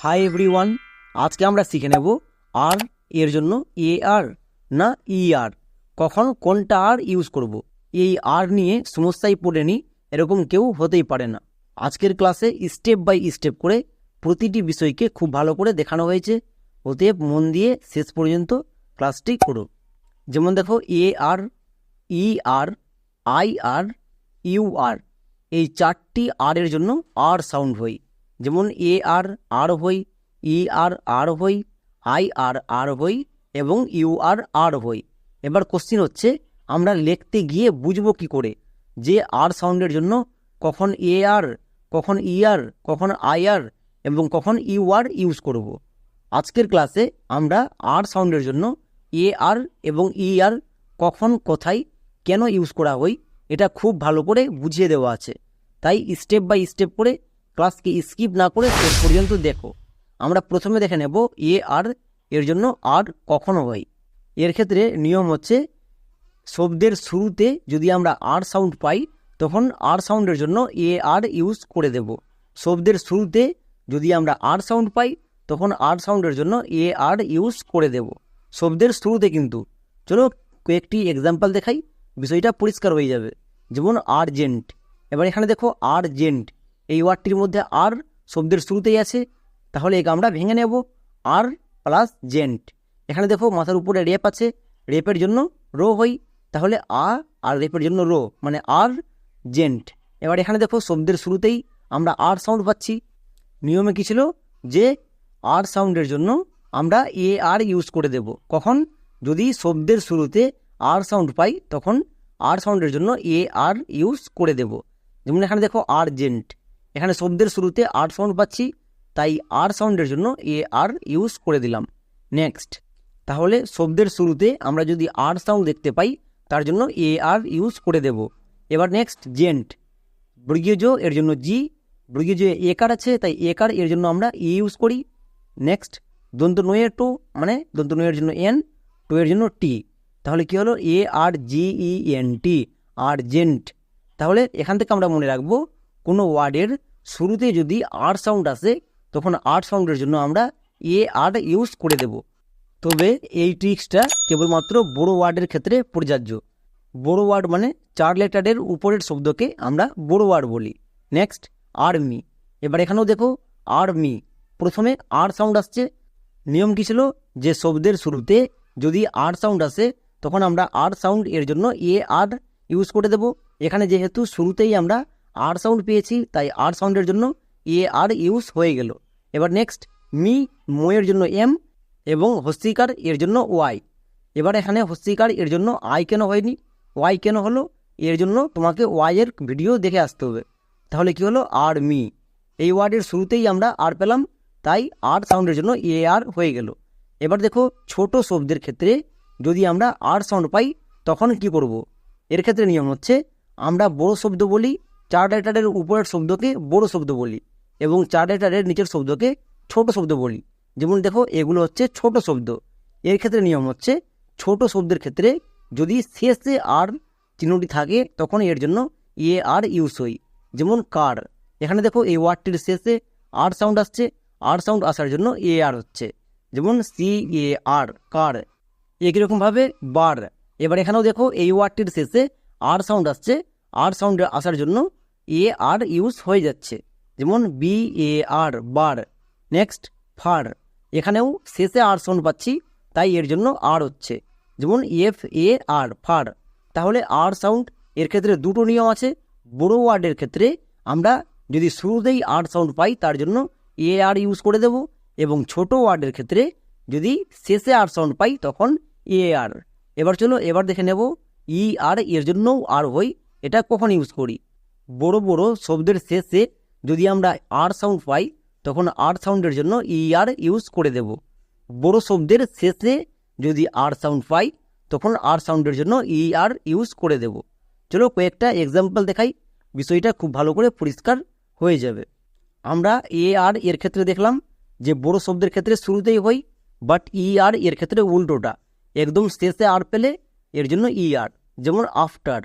Hi everyone আজকে আমরা শিখে নেব আর এর জন্য এ আর না ই আর কখন কোনটা আর ইউজ করব। এই আর নিয়ে সমস্যায় পড়েনি এরকম কেউ হতেই পারে না। আজকের ক্লাসে স্টেপ বাই স্টেপ করে প্রতিটি বিষয়কে খুব ভালো করে দেখানো হয়েছে। অতএব মন দিয়ে শেষ পর্যন্ত ক্লাসটি করো। যেমন দেখো এ আর ই আর আই আর ইউ আর এই চারটি আর এর জন্য আর সাউন্ড হই যেমন এ আর আর হই, ই আর আর হই, আই আর আর হই এবং ইউ আর আর হই। এবার কোশ্চিন হচ্ছে, আমরা লিখতে গিয়ে বুঝব কি করে? যে আর সাউন্ডের জন্য কখন এ আর, কখন ই আর, কখন আই আর এবং কখন ইউ আর ইউজ করব। আজকের ক্লাসে আমরা আর সাউন্ডের জন্য এ আর এবং ই আর কখন, কোথায়, কেন ইউজ করা হয় এটা খুব ভালো করে বুঝিয়ে দেওয়া আছে। তাই স্টেপ বাই স্টেপ করে ক্লাসকে স্কিপ না করে শেষ পর্যন্ত দেখো। আমরা প্রথমে দেখে নেব এ আর এর জন্য আর কখনো হয়। এর ক্ষেত্রে নিয়ম হচ্ছে, শব্দের শুরুতে যদি আমরা আর সাউন্ড পাই, তখন আর সাউন্ডের জন্য এ আর ইউজ করে দেব। শব্দের শুরুতে যদি আমরা আর সাউন্ড পাই, তখন আর সাউন্ডের জন্য এ আর ইউজ করে দেব। শব্দের শুরুতে কিন্তু। চলো কয়েকটি এক্সাম্পল দেখাই, বিষয়টা পরিষ্কার হয়ে যাবে। যেমন আর্জেন্ট এবার এখানে দেখো আর্জেন্ট এই ওয়ার্ডটির মধ্যে আর শব্দের শুরুতেই আছে, তাহলে আমরা ভেঙে নেব, আর প্লাস জেন্ট এখানে দেখো মাথার উপরে রেপ আছে রেপের জন্য রো হই তাহলে আ আর রেপের জন্য রো মানে আর জেন্ট এবার এখানে দেখো শব্দের শুরুতেই আমরা আর সাউন্ড পাচ্ছি। নিয়মে কী ছিল? যে আর সাউন্ডের জন্য আমরা এ আর ইউজ করে দেব। কখন? যদি শব্দের শুরুতে আর সাউন্ড পাই, তখন আর সাউন্ডের জন্য এ আর ইউজ করে দেব। যেমন এখানে দেখো আর্জেন্ট এখানে শব্দের শুরুতে আর সাউন্ড পাচ্ছি, তাই আর সাউন্ডের জন্য এ আর ইউজ করে দিলাম। নেক্সট তাহলে শব্দের শুরুতে আমরা যদি আর সাউন্ড দেখতে পাই, তার জন্য এ আর ইউজ করে দেব। এবার নেক্সট জেন্ট বর্গীয় এর জন্য জি বর্গীয় একার আছে, তাই একার এর জন্য আমরা ই ইউজ করি। নেক্সট দন্ত নয়ের টু মানে দন্ত নয়ের জন্য এন টু এর জন্য টি তাহলে কি হলো? এ আর জি ই এন টি আর জেন্ট তাহলে এখান থেকে আমরা মনে রাখব, কোনো ওয়ার্ডের শুরুতে যদি আর সাউন্ড আসে, তখন আর সাউন্ডের জন্য আমরা এ আর ইউজ করে দেব। তবে এই ট্রিক্সটা কেবলমাত্র বড়ো ওয়ার্ডের ক্ষেত্রে প্রযোজ্য। বড়ো ওয়ার্ড মানে চার লেটারের উপরের শব্দকে আমরা বড়ো ওয়ার্ড বলি। নেক্সট আর্মি এবার এখানেও দেখো আর্মি প্রথমে আর সাউন্ড আসছে। নিয়ম কী ছিল? যে শব্দের শুরুতে যদি আর সাউন্ড আসে, তখন আমরা আর সাউন্ড এর জন্য এ আর ইউজ করে দেব। এখানে যেহেতু শুরুতেই আমরা আর সাউন্ড পেয়েছি, তাই আর সাউন্ডের জন্য এ আর ইউজ হয়ে গেল। এবার নেক্সট মি মোয়ের জন্য এম এবং হস্তিকার এর জন্য ওয়াই এবার এখানে হস্তিকার এর জন্য আই কেন হয়নি? ওয়াই কেন হলো? এর জন্য তোমাকে ওয়াইয়ের ভিডিও দেখে আসতে হবে। তাহলে কি হলো? আর মি এই ওয়ার্ডের শুরুতেই আমরা আর পেলাম, তাই আর সাউন্ডের জন্য এ আর হয়ে গেল। এবার দেখো, ছোট শব্দের ক্ষেত্রে যদি আমরা আর সাউন্ড পাই, তখন কি করব। এর ক্ষেত্রে নিয়ম হচ্ছে, আমরা বড় শব্দ বলি চার লেটারের উপরের শব্দকে বড় শব্দ বলি এবং চার লেটারের নিচের শব্দকে ছোট শব্দ বলি। যেমন দেখো, এগুলো হচ্ছে ছোট শব্দ। এর ক্ষেত্রে নিয়ম হচ্ছে, ছোট শব্দের ক্ষেত্রে যদি শেষে আর চিহ্নটি থাকে, তখন এর জন্য এ আর ইউজ হই যেমন কার। এখানে দেখো, এই ওয়ার্ডটির শেষে আর সাউন্ড আসছে। আর সাউন্ড আসার জন্য এ আর হচ্ছে। যেমন সি, এ, আর, কার। একই রকমভাবে বার। এবার এখানেও দেখো, এই ওয়ার্ডটির শেষে আর সাউন্ড আসছে। আর সাউন্ড আসার জন্য এ আর ইউজ হয়ে যাচ্ছে। যেমন B A R bar next far এখানেও শেষে আর সাউন্ড পাচ্ছি, তাই এর জন্য আর হচ্ছে। যেমন এফ এ আর ফার তাহলে আর সাউন্ড এর ক্ষেত্রে দুটো নিয়ম আছে। বড়ো ওয়ার্ডের ক্ষেত্রে আমরা যদি শুরুতেই আর সাউন্ড পাই, তার জন্য এ আর ইউজ করে দেব এবং ছোট ওয়ার্ডের ক্ষেত্রে যদি শেষে আর সাউন্ড পাই, তখন এ আর এবার চলো, এবার দেখে নেব ই আর এর জন্যও আর হই। এটা কখন ইউজ করি? বড় বড় শব্দের শেষে যদি আমরা আর সাউন্ড পাই, তখন আর সাউন্ডের জন্য ই আর ইউজ করে দেব। বড় শব্দের শেষে যদি আর সাউন্ড পাই, তখন আর সাউন্ডের জন্য ই আর ইউজ করে দেব। চলো কয়েকটা এক্সাম্পল দেখাই, বিষয়টা খুব ভালো করে পরিষ্কার হয়ে যাবে। আমরা এ আর এর ক্ষেত্রে দেখলাম যে বড় শব্দের ক্ষেত্রে শুরুতেই হই বাট ই আর এর ক্ষেত্রে উল্টোটা। একদম শেষে আর পেলে এর জন্য ই আর যেমন আফটার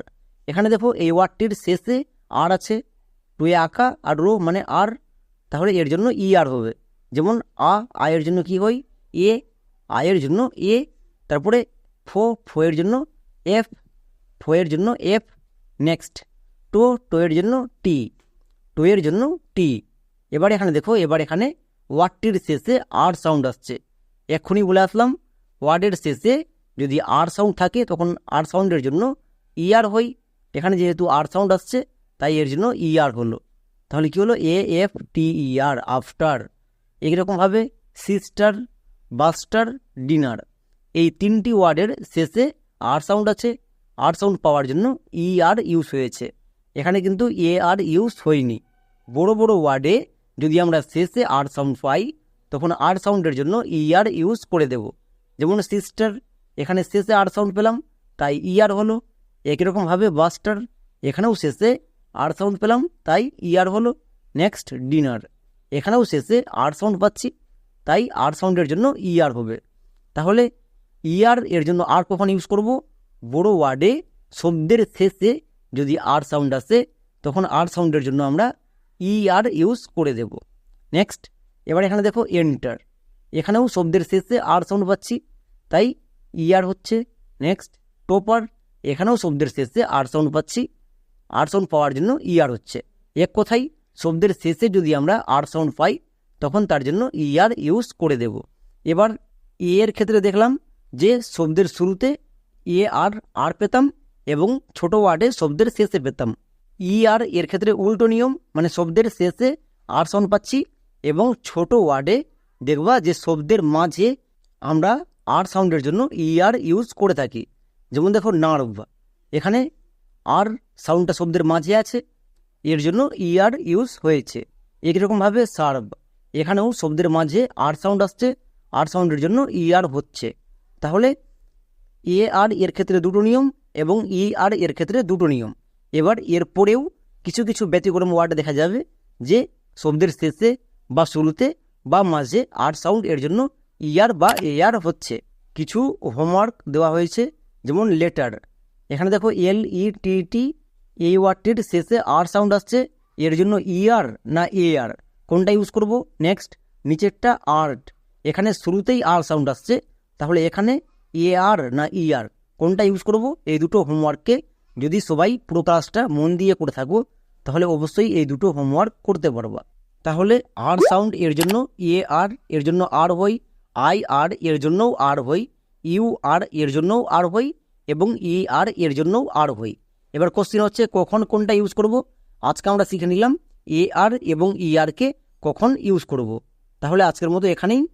এখানে দেখো এই ওয়ার্ডটির শেষে আর আছে টুয়ে আঁকা আর রো মানে আর, তাহলে এর জন্য ই আর হবে। যেমন আ আয়ের জন্য কি হয়? এ আয়ের জন্য এ, তারপরে ফো ফোয়ের জন্য এফ ফোয়ের জন্য এফ, নেক্সট। টো টোয়ের জন্য টি টোয়ের জন্য টি। এবার এখানে দেখো, এবার এখানে ওয়ার্ডটির শেষে আর সাউন্ড আসছে। এক্ষুনি বলে আসলাম, ওয়ার্ডের শেষে যদি আর সাউন্ড থাকে, তখন আর সাউন্ডের জন্য ইয়ার হয়। এখানে যেহেতু আর সাউন্ড আসছে তাই এর জন্য ইয়ার হলো তাহলে কি হলো? A F T E R after এইরকমভাবে সিস্টার বাস্টার ডিনার এই তিনটি ওয়ার্ডের শেষে আর সাউন্ড আছে। আর সাউন্ড পাওয়ার জন্য ই আর ইউজ হয়েছে। এখানে কিন্তু এ আর ইউজ হয়নি। বড় বড় ওয়ার্ডে যদি আমরা শেষে আর সাউন্ড পাই, তখন আর সাউন্ডের জন্য ই আর ইউজ করে দেব। যেমন সিস্টার এখানে শেষে আর সাউন্ড পেলাম, তাই ই আর হলো। একই রকমভাবে বাস্টার এখানেও শেষে আর সাউন্ড পেলাম, তাই ই আর হলো নেক্সট ডিনার এখানেও শেষে আর সাউন্ড পাচ্ছি, তাই আর সাউন্ডের জন্য ই আর হবে। তাহলে ইয়ার এর জন্য আর কখন ইউজ করব। বড় ওয়ার্ডে শব্দের শেষে যদি আর সাউন্ড আসে, তখন আর সাউন্ডের জন্য আমরা ই আর ইউজ করে দেব। নেক্সট এবার এখানে দেখো এন্টার এখানেও শব্দের শেষে আর সাউন্ড পাচ্ছি, তাই ইয়ার হচ্ছে নেক্সট টোপার এখানেও শব্দের শেষে আর সাউন্ড পাচ্ছি। আর সাউন্ড পাওয়ার জন্য ইয়ার হচ্ছে। এক কথাই শব্দের শেষে যদি আমরা আর সাউন্ড পাই, তখন তার জন্য ইয়ার ইউজ করে দেব। এবার এ এর ক্ষেত্রে দেখলাম যে শব্দের শুরুতে এ আর আর পেতাম এবং ছোট ওয়ার্ডে শব্দের শেষে পেতাম। ই আর এর ক্ষেত্রে উল্টো নিয়ম মানে শব্দের শেষে আর সাউন্ড পাচ্ছি এবং ছোট ওয়ার্ডে দেখবা যে শব্দের মাঝে আমরা আর সাউন্ডের জন্য ই আর ইউজ করে থাকি। যেমন দেখো নার্ভ এখানে আর সাউন্ডটা শব্দের মাঝে আছে। এর জন্য ই আর ইউজ হয়েছে। একইরকমভাবে সার্ভ। এখানেও শব্দের মাঝে আর সাউন্ড আসছে। আর সাউন্ডের জন্য ই আর হচ্ছে। তাহলে এ আর এর ক্ষেত্রে দুটো নিয়ম এবং ই আর এর ক্ষেত্রে দুটো নিয়ম। এবার এর পরেও কিছু কিছু ব্যতিক্রম ওয়ার্ড দেখা যাবে যে শব্দের শেষে বা শুরুতে বা মাঝে আর সাউন্ড এর জন্য ইয়ার বা এ আর হচ্ছে। কিছু হোমওয়ার্ক দেওয়া হয়েছে, যেমন লেটার এখানে দেখো এল ই টি টি এই ওয়ার্ডটির শেষে আর সাউন্ড আসছে। এর জন্য ইয়ার না এ আর কোনটা ইউজ করব? নেক্সট নিচেরটা আর্ট এখানে শুরুতেই আর সাউন্ড আসছে। তাহলে এখানে এ আর না ই আর কোনটা ইউজ করব? এই দুটো হোমওয়ার্ককে যদি সবাই পুরো ক্লাসটা মন দিয়ে করে থাকো, তাহলে অবশ্যই এই দুটো হোমওয়ার্ক করতে পারবা। তাহলে আর সাউন্ড এর জন্য এ আর এর জন্য আর হই আই আর এর জন্যও আর হই ইউ আর এর জন্যও আর হই এবং ই আর এর জন্যও আর হই। এবার কোশ্চিন হচ্ছে, কখন কোনটা ইউজ করব? আজকে আমরা শিখে নিলাম, এ আর এবং ই আরকে কখন ইউজ করব। তাহলে আজকের মতো এখানেই।